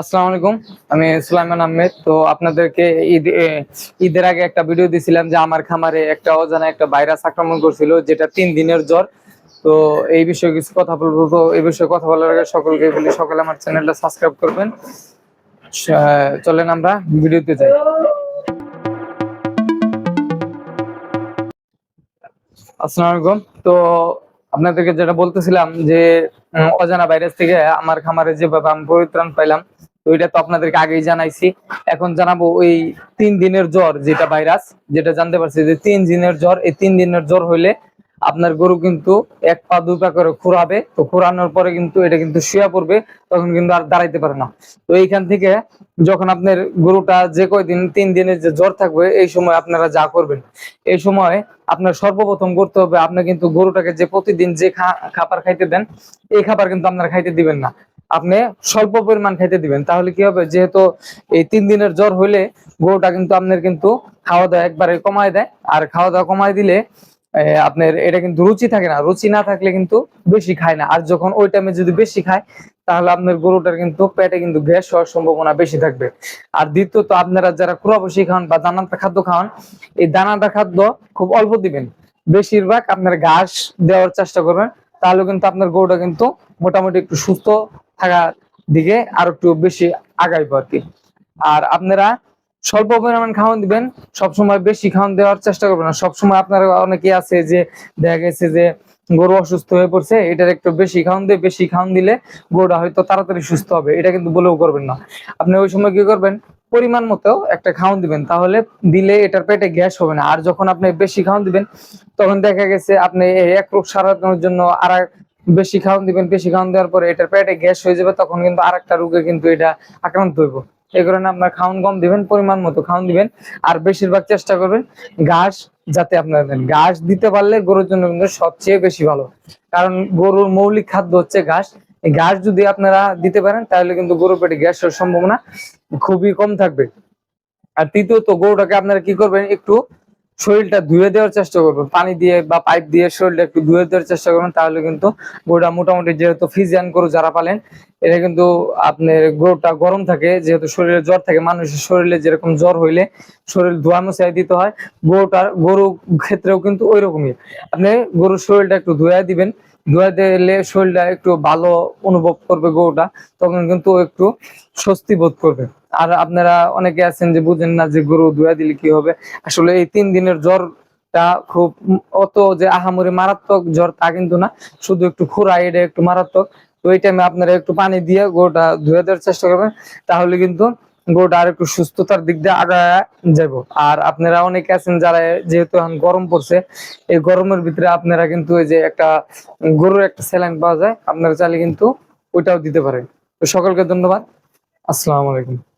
আসসালামু আলাইকুম। আমি সুলাইমান আহমেদ। তো আপনাদেরকে ঈদ ঈদের আগে একটা ভিডিও দিছিলাম যে আমার খামারে একটা অজানা একটা ভাইরাস আক্রমণ করছিল, যেটা তিন দিনের জ্বর। তো এই বিষয়ে কিছু কথা বলব। তো এই বিষয়ে কথা বলার আগে সকলকে বলি, সকলে আমার চ্যানেলটা সাবস্ক্রাইব করবেন। চলেন আমরা ভিডিওতে যাই। আসসালামু আলাইকুম। তো আপনাদেরকে যেটা বলতেছিলাম যে অজানা ভাইরাস থেকে আমার খামারে যেভাবে আমি পরিত্রাণ পাইলাম, তো এটা তো আপনাদেরকে আগেই জানাইছি। এখন জানাব ওই তিন দিনের জ্বর যেটা ভাইরাস, যেটা জানতে পারছি যে তিন দিনের জ্বর, এই তিন দিনের জ্বর হইলে আপনার গরু কিন্তু এক পা, দুই পা করে খুরাবে তো খুরানোর পরে কিন্তু এটা কিন্তু শুয়ে পড়বে, তখন কিন্তু আর দাঁড়াইতে পারে না। তো এইখান থেকে যখন আপনার গরুটা যে কয়দিন, তিন দিনের যে জ্বর থাকবে, এই সময় আপনারা যা করবেন। এই সময় আপনার সর্বপ্রথম করতে হবে, আপনি কিন্তু গরুটাকে যে প্রতিদিন যে খাবার খাইতে দেন, এই খাবার কিন্তু আপনারা খাইতে দিবেন না। আপনি স্বল্প পরিমাণ খাইতে দিবেন। তাহলে কি হবে? যেহেতু এই তিন দিনের জ্বর হইলে গরুটা কিন্তু আপনার কিন্তু খাওয়া দাওয়া একবারে কমায় দেয়। আর খাওয়া দাওয়া কমায় দিলে আপনার এটা কিন্তু রুচি থাকে না। রুচি না থাকলে কিন্তু বেশি খায় না। আর যখন ওই টাইমে যদি বেশি খায়, তাহলে আপনার গরুটার কিন্তু পেটে কিন্তু গ্যাস হওয়ার সম্ভাবনা বেশি থাকবে। আর দ্বিতীয়ত, আপনারা যারা কুড়া বসি খান বা দানাদার খাদ্য খাওয়ান এই দানাদার খাদ্য খুব অল্প দিবেন। বেশিরভাগ আপনার ঘাস দেওয়ার চেষ্টা করবেন। তাহলে কিন্তু আপনার গরুটা কিন্তু মোটামুটি একটু সুস্থ থাকার দিকে আর একটু বেশি আগাইবো আর কি। আর আপনারা স্বল্প পরিমাণ খাওয়ান দিবেন, সবসময় বেশি খাওয়ান দেওয়ার চেষ্টা করবেন না। সবসময় আপনারা অনেকে আছে যে, দেখা গেছে যে গরু অসুস্থ হয়ে পড়ছে, এটার একটু বেশি খাওয়ান দিয়ে, বেশি খাওয়ান দিলে গরুটা হয়তো তাড়াতাড়ি সুস্থ হবে। এটা কিন্তু বলেও করবেন না। আপনি ওই সময় কি করবেন? পরিমাণ মতো একটা খাওয়ান দিবেন, তাহলে দিলে এটার পেটে গ্যাস হবে না। আর যখন আপনি বেশি খাওয়ান দিবেন, তখন দেখা গেছে আপনি এক রোগ সারানোর জন্য আর বেশি খাওয়ান দিবেন। বেশি খাওয়ান দেওয়ার পরে এটার পেটে গ্যাস হয়ে যাবে, তখন কিন্তু আর একটা রোগে কিন্তু এটা আক্রান্ত হইব। এই কারণে আপনার খাওন কম দিবেন, পরিমাণ মতো খাওন দিবেন। আর বেশিরভাগ চেষ্টা করবেন ঘাস যাতে আপনার ঘাস দিতে পারলে গরুর জন্য কিন্তু সবচেয়ে বেশি ভালো। কারণ গরুর মৌলিক খাদ্য হচ্ছে ঘাস। ঘাস যদি আপনারা দিতে পারেন, তাহলে কিন্তু গরুর পেটে গ্যাস হওয়ার সম্ভাবনা খুবই কম থাকবে। আর তৃতীয়ত, গরুটাকে আপনারা কি করবেন, একটু শরীরটা ধুয়ে দেওয়ার চেষ্টা করবেন, পানি দিয়ে বা পাইপ দিয়ে শরীরটা একটু ধুয়ে দেওয়ার চেষ্টা করবেন, তাহলে কিন্তু গরুটা মোটামুটি যেহেতু ফিজিয়ান গরু যারা পালেন এটা কিন্তু আপনার গরুটা গরম থাকে, যেহেতু শরীরে জ্বর থাকে, মানুষের শরীরে যেরকম জ্বর হইলে শরীর ধোয়া মুছাই দিতে হয়, গরুটার, গরু ক্ষেত্রেও কিন্তু ওই রকমই আপনি গরুর শরীরটা একটু ধুয়ে দিবেন, ধুয়ে দিলে শরীরটা একটু ভালো অনুভব করবে গরুটা, তখন কিন্তু একটু স্বস্তি বোধ করবে। আর আপনারা অনেকে আছেন যে বুঝেন না যে গরু ধুয়া দিলে কি হবে। আসলে এই তিন দিনের জ্বরটা খুব অত যে আহামরি মারাত্মক জ্বর তা কিন্তু না, শুধু একটু খুরা এটা একটু মারাত্মক। তো এই টাইমে আপনারা একটু পানি দিয়ে গরুটা ধুয়ে দেওয়ার চেষ্টা করবেন, তাহলে কিন্তু গরুটা আর একটু সুস্থতার দিক দিয়ে আগায় যাব আর আপনারা অনেকে আছেন যারা যেহেতু এখন গরম পড়ছে, এই গরমের ভিতরে আপনারা কিন্তু এই যে একটা গরুর একটা স্যালাইন পাওয়া যায়, আপনারা চাইলে কিন্তু ওইটাও দিতে পারেন। তো সকলকে ধন্যবাদ। আসসালামু আলাইকুম।